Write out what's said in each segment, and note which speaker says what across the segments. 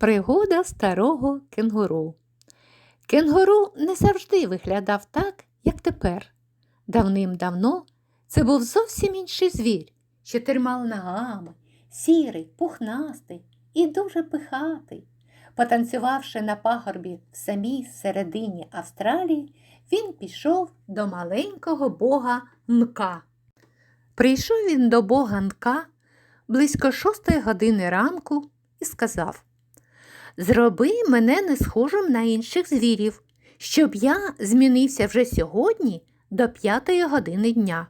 Speaker 1: Пригода старого кенгуру. Кенгуру не завжди виглядав так, як тепер. Давним-давно це був зовсім інший звір, з чотирма ногами, сірий, пухнастий і дуже пихатий. Потанцювавши на пагорбі в самій середині Австралії, він пішов до маленького бога Нка. Прийшов він до бога Нка близько шостої години ранку і сказав Зроби мене не схожим на інших звірів, щоб я змінився вже сьогодні до п'ятої години дня.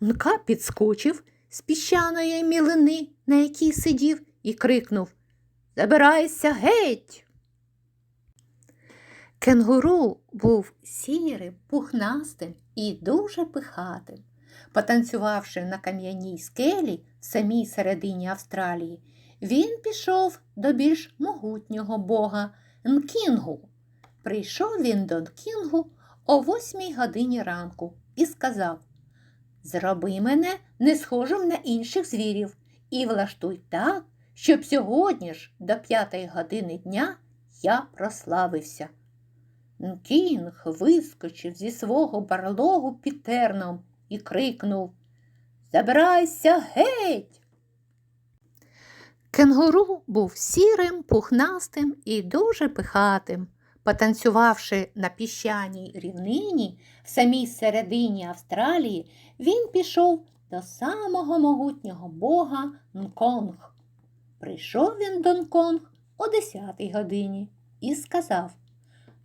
Speaker 1: Нка підскочив з піщаної мілини, на якій сидів, і крикнув Забирайся геть. Кенгуру був сірим, пухнастим і дуже пихатим. Потанцювавши на кам'яній скелі в самій середині Австралії, він пішов до більш могутнього бога Нкінгу. Прийшов він до Нкінгу о восьмій годині ранку і сказав Зроби мене не схожим на інших звірів і влаштуй так, щоб сьогодні ж до п'ятої години дня я прославився. Нкінг вискочив зі свого барлогу під терном і крикнув Забирайся геть. Кенгуру був сірим, пухнастим і дуже пихатим. Потанцювавши на піщаній рівнині в самій середині Австралії, він пішов до самого могутнього бога Нконг. Прийшов він до Нконг о 10 годині і сказав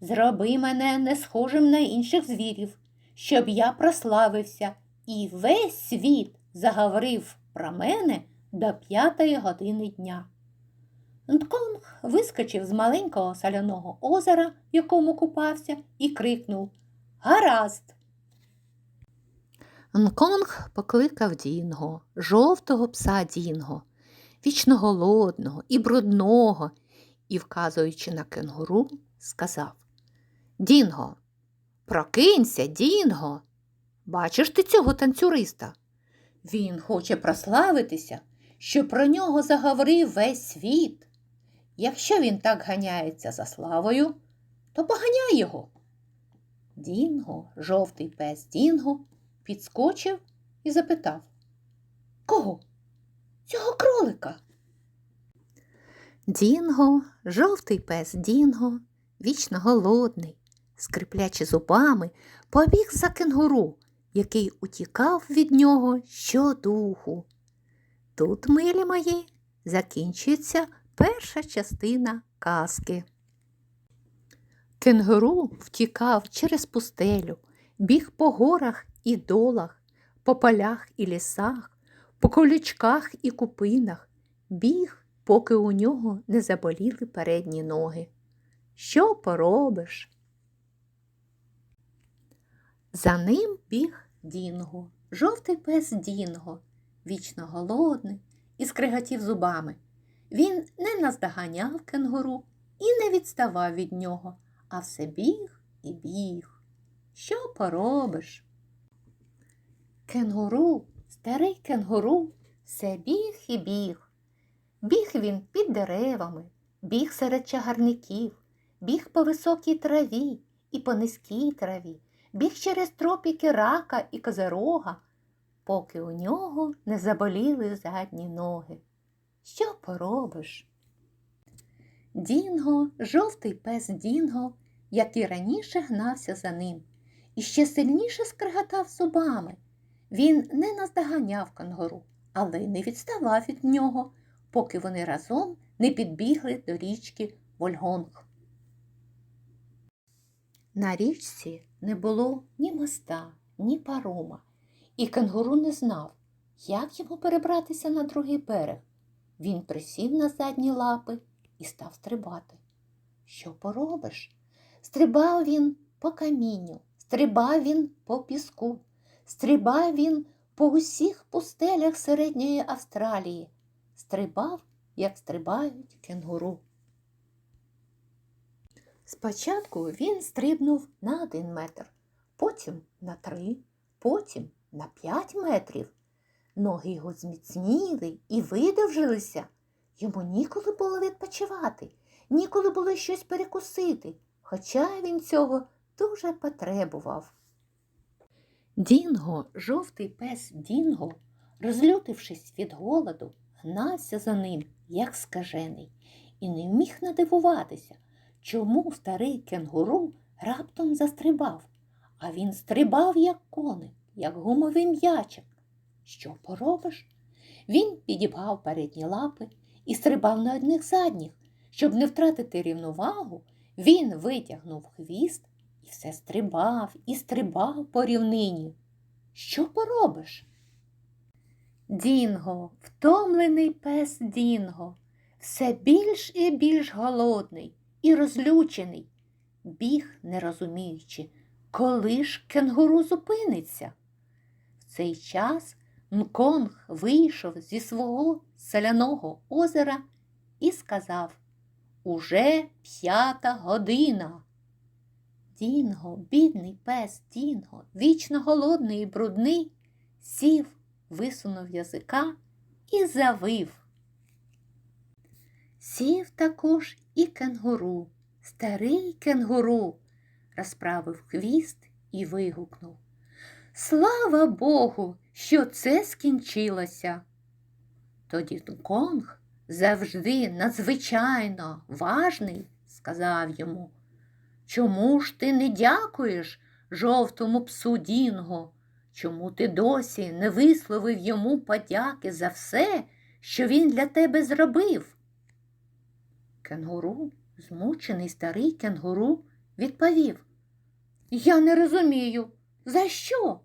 Speaker 1: Зроби мене не схожим на інших звірів, щоб я прославився, і весь світ заговорив про мене до п'ятої години дня. Нтконг вискочив з маленького соляного озера, в якому купався, і крикнув Гаразд. Нконг покликав Дінго, жовтого пса Дінго, вічно голодного і брудного, і, вказуючи на кенгуру, сказав Дінго, прокинься, Дінго. Бачиш ти цього танцюриста? Він хоче прославитися, що про нього заговорив весь світ. Якщо він так ганяється за славою, то поганяй його. Дінго, жовтий пес Дінго, підскочив і запитав Кого? Цього кролика. Дінго, жовтий пес Дінго, вічно голодний, скриплячи зубами, побіг за кенгуру, який утікав від нього щодуху. Тут, милі мої, закінчується перша частина казки. Кенгуру втікав через пустелю, біг по горах і долах, по полях і лісах, по колючках і купинах, біг, поки у нього не заболіли передні ноги. Що поробиш? За ним біг Дінго, жовтий пес Дінго, вічно голодний і скриготів зубами. Він не наздоганяв кенгуру і не відставав від нього, а все біг і біг. Що поробиш? Кенгуру, старий кенгуру, все біг і біг. Біг він під деревами, біг серед чагарників, біг по високій траві і по низькій траві, біг через тропіки рака і козирога, поки у нього не заболіли задні ноги. Що поробиш? Дінго, жовтий пес Дінго, як і раніше гнався за ним, і ще сильніше скриготав зубами. Він не наздоганяв кенгуру, але й не відставав від нього, поки вони разом не підбігли до річки Вольгонг. На річці не було ні моста, ні парома, і кенгуру не знав, як йому перебратися на другий берег. Він присів на задні лапи і став стрибати. Що поробиш? Стрибав він по камінню, стрибав він по піску, стрибав він по усіх пустелях середньої Австралії, стрибав, як стрибають кенгуру. Спочатку він стрибнув на один метр, потім на три, потім на п'ять метрів. Ноги його зміцніли і видовжилися, Йому ніколи було відпочивати, ніколи було щось перекусити, хоча він цього дуже потребував. Дінго, жовтий пес Дінго, розлютившись від голоду, гнався за ним, як скажений, і не міг надивуватися, чому старий кенгуру раптом застрибав, а він стрибав, як коник, як гумовий м'ячик. Що поробиш? Він підібгав передні лапи і стрибав на одних задніх. Щоб не втратити рівновагу, він витягнув хвіст і все стрибав і стрибав по рівнині. Що поробиш? Дінго, втомлений пес Дінго, все більш і більш голодний і розлючений, біг, не розуміючи, коли ж кенгуру зупиниться. Цей час Мконг вийшов зі свого соляного озера і сказав Уже п'ята година. Дінго, бідний пес Дінго, вічно голодний і брудний, сів, висунув язика і завив. Сів також і кенгуру, старий кенгуру, розправив хвіст і вигукнув. Слава Богу, що це скінчилося. Тоді Конг, завжди надзвичайно важний, сказав йому. Чому ж ти не дякуєш жовтому псу Дінго? Чому ти досі не висловив йому подяки за все, що він для тебе зробив? Кенгуру, змучений старий кенгуру, відповів Я не розумію, за що?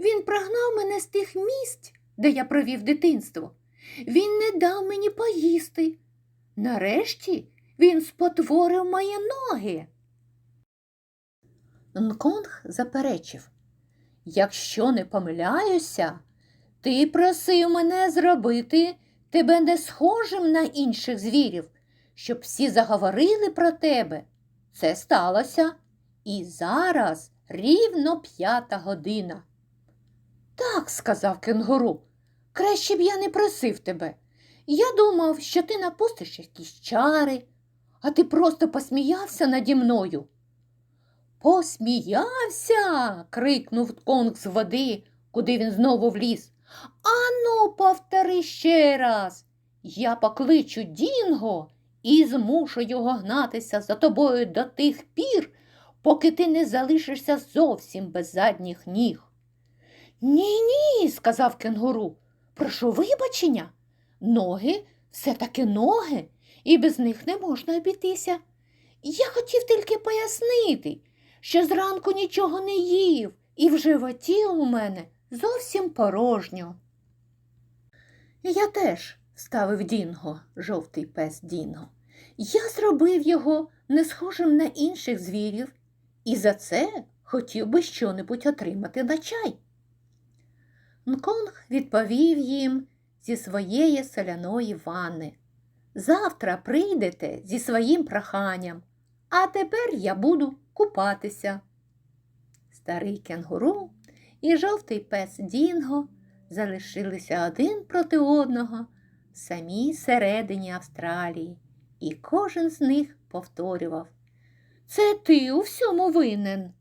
Speaker 1: Він прогнав мене з тих місць, де я провів дитинство. Він не дав мені поїсти. Нарешті він спотворив мої ноги. Нконг заперечив Якщо не помиляюся, ти просив мене зробити тебе не схожим на інших звірів, щоб всі заговорили про тебе. Це сталося. І зараз рівно п'ята година. Так, сказав кенгуру, краще б я не просив тебе. Я думав, що ти напустиш якісь чари, а ти просто посміявся наді мною. Посміявся. крикнув конг з води, куди він знову вліз. Ану, повтори ще раз. Я покличу Дінго і змушу його гнатися за тобою до тих пір, поки ти не залишишся зовсім без задніх ніг. Ні, ні, сказав кенгуру. Прошу вибачення. Ноги все таки ноги, і без них не можна обійтися. Я хотів тільки пояснити, що зранку нічого не їв, і в животі у мене зовсім порожньо. Я теж, ставив Дінго, жовтий пес Дінго. Я зробив його не схожим на інших звірів, і за це хотів би щонебудь отримати на чай. Нконг відповів їм зі своєї соляної ванни. Завтра прийдете зі своїм проханням, а тепер я буду купатися. Старий кенгуру і жовтий пес Дінго залишилися один проти одного в самій середині Австралії, і кожен з них повторював Це ти у всьому винен.